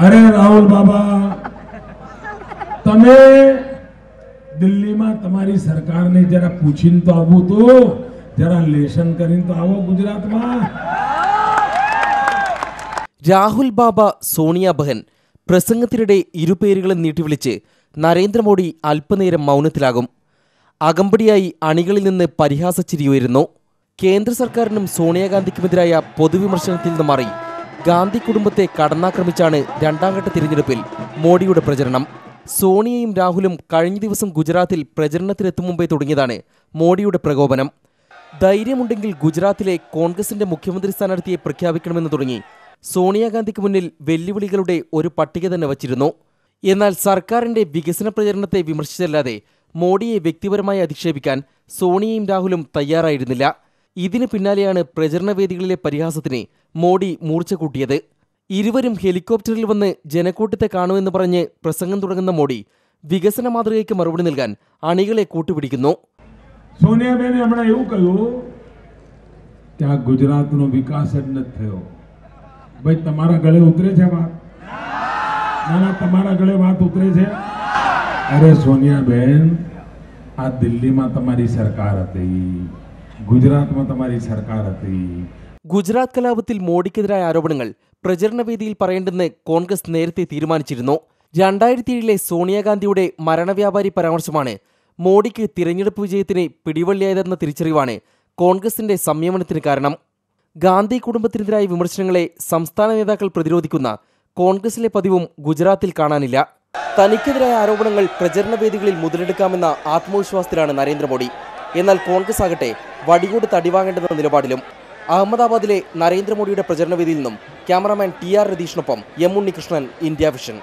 અરે રાહુલ બાબા તમે દિલ્હીમાં તમારી સરકારને જરા પૂછીને તો આવું તો જરા લેશન કરીને તો આવો ગુજરાતમાં രാഹുൽ ബാബ സോണിയ ബഹൻ പ്രസംഗത്തിനിടെ ഇരുപേരുകളും നീട്ടിവിളിച്ച് നരേന്ദ്രമോദി അല്പനേരം മൗനത്തിലാകും അകമ്പടിയായി അണികളിൽ നിന്ന് പരിഹാസച്ചിരി ഉയരുന്നു കേന്ദ്ര സർക്കാരിനും സോണിയാഗാന്ധിക്കുമെതിരായ പൊതുവിമർശനത്തിൽ നിന്ന് മാറി ഗാന്ധി കുടുംബത്തെ കടന്നാക്രമിച്ചാണ് രണ്ടാംഘട്ട തിരഞ്ഞെടുപ്പിൽ മോഡിയുടെ പ്രചരണം. സോണിയയും രാഹുലും കഴിഞ്ഞ ദിവസം ഗുജറാത്തിൽ പ്രചരണത്തിനെത്തും മുമ്പേ തുടങ്ങിയതാണ് മോഡിയുടെ പ്രകോപനം. ധൈര്യമുണ്ടെങ്കിൽ ഗുജറാത്തിലെ കോൺഗ്രസിന്റെ മുഖ്യമന്ത്രി സ്ഥാനാർത്ഥിയെ പ്രഖ്യാപിക്കണമെന്ന് തുടങ്ങി. സോണിയാഗാന്ധിക്ക് മുന്നിൽ വെല്ലുവിളികളുടെ ഒരു പട്ടിക തന്നെ വച്ചിരുന്നു. എന്നാൽ സർക്കാരിന്റെ വികസന പ്രചരണത്തെ വിമർശിച്ചല്ലാതെ മോഡിയെ വ്യക്തിപരമായി അധിക്ഷേപിക്കാൻ സോണിയയും രാഹുലും തയ്യാറായിരുന്നില്ല. ഇതിന് പിന്നാലെയാണ് പ്രചരണ വേദികളിലെ പരിഹാസത്തിന് മോഡി മൂർച്ച കൂട്ടിയത് ഇരുവരും ഹെലികോപ്റ്ററിൽ വന്ന് ജനക്കൂട്ടത്തെ കാണുമെന്ന് പറഞ്ഞ് പ്രസംഗം തുടങ്ങുന്ന മോഡി വികസന മാതൃകയ്ക്ക് മറുപടി നൽകാൻ അണികളെ കൂട്ടുപിടിക്കുന്നു સોનિયાબેને હમણાં એવું કહ્યું કે આ ગુજરાતનો વિકાસ જ નથી થયો ભાઈ તમારા ગળે ઉતરે છે વાત ના ના તમારા ગળે વાત ઉતરે છે અરે સોનિયાબેન આ દિલ્હીમાં તમારી સરકાર હતી ગુજરાતમાં તમારી સરકાર હતી ഗുജറാത്ത് കലാപത്തിൽ മോഡിക്കെതിരായ ആരോപണങ്ങൾ പ്രചരണവേദിയിൽ പറയേണ്ടെന്ന് കോൺഗ്രസ് നേരത്തെ തീരുമാനിച്ചിരുന്നു രണ്ടായിരത്തി ഏഴിലെ സോണിയാഗാന്ധിയുടെ മരണവ്യാപാരി പരാമർശമാണ് മോഡിക്ക് തിരഞ്ഞെടുപ്പ് വിജയത്തിന് പിടിവള്ളിയായതെന്ന തിരിച്ചറിവാണ് കോൺഗ്രസിന്റെ സംയമനത്തിന് കാരണം ഗാന്ധി കുടുംബത്തിനെതിരായ വിമർശനങ്ങളെ സംസ്ഥാന നേതാക്കൾ പ്രതിരോധിക്കുന്ന കോൺഗ്രസിലെ പതിവും ഗുജറാത്തിൽ കാണാനില്ല തനിക്കെതിരായ ആരോപണങ്ങൾ പ്രചരണ വേദികളിൽ മുതലെടുക്കാമെന്ന ആത്മവിശ്വാസത്തിലാണ് നരേന്ദ്രമോദി എന്നാൽ കോൺഗ്രസ് ആകട്ടെ വടികൊണ്ട് തടിവാങ്ങേണ്ടെന്ന നിലപാടിലും അഹമ്മദാബാദിലെ നരേന്ദ്രമോദിയുടെ പ്രചരണവേദിയിൽ നിന്നും ക്യാമറാമാൻ ടി ആർ രതീഷിനൊപ്പം എം ഉണ്ണികൃഷ്ണൻ ഇന്ത്യ വിഷൻ.